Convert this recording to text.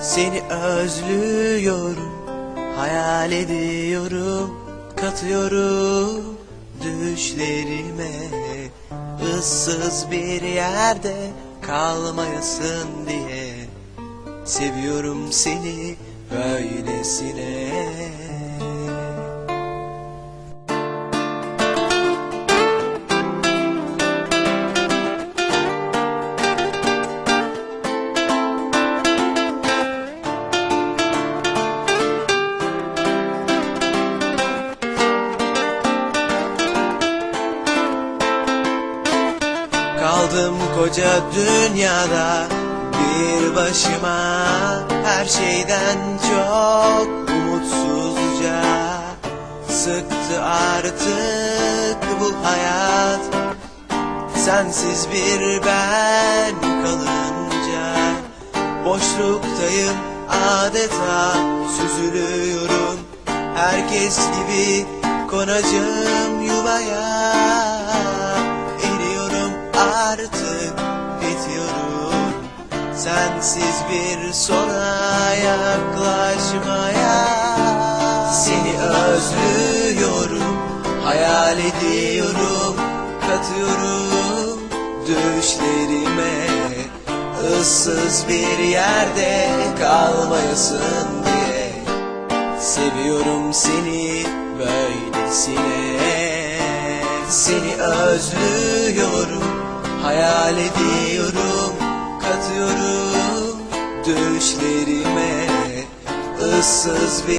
Seni özlüyorum Hayal ediyorum Katıyorum Düşlerime. Issız bir yerde Kalmayasın diye Seviyorum seni Böylesine Kaldım koca dünyada. Bir başıma Her şeyden çok umutsuzca Sıktı artık bu hayat. Sensiz bir ben kalınca Boşluktayım adeta süzülüyorum. Herkes gibi konacağım yuvaya bitiyorum Sensiz bir sona yaklaşmaya. Seni özlüyorum Hayal ediyorum Katıyorum. Düşlerime ıssız bir yerde kalmayasın diye. Seviyorum seni böylesine. Seni özlüyorum Hayal ediyorum Katıyorum. Düşlerime ıssız bir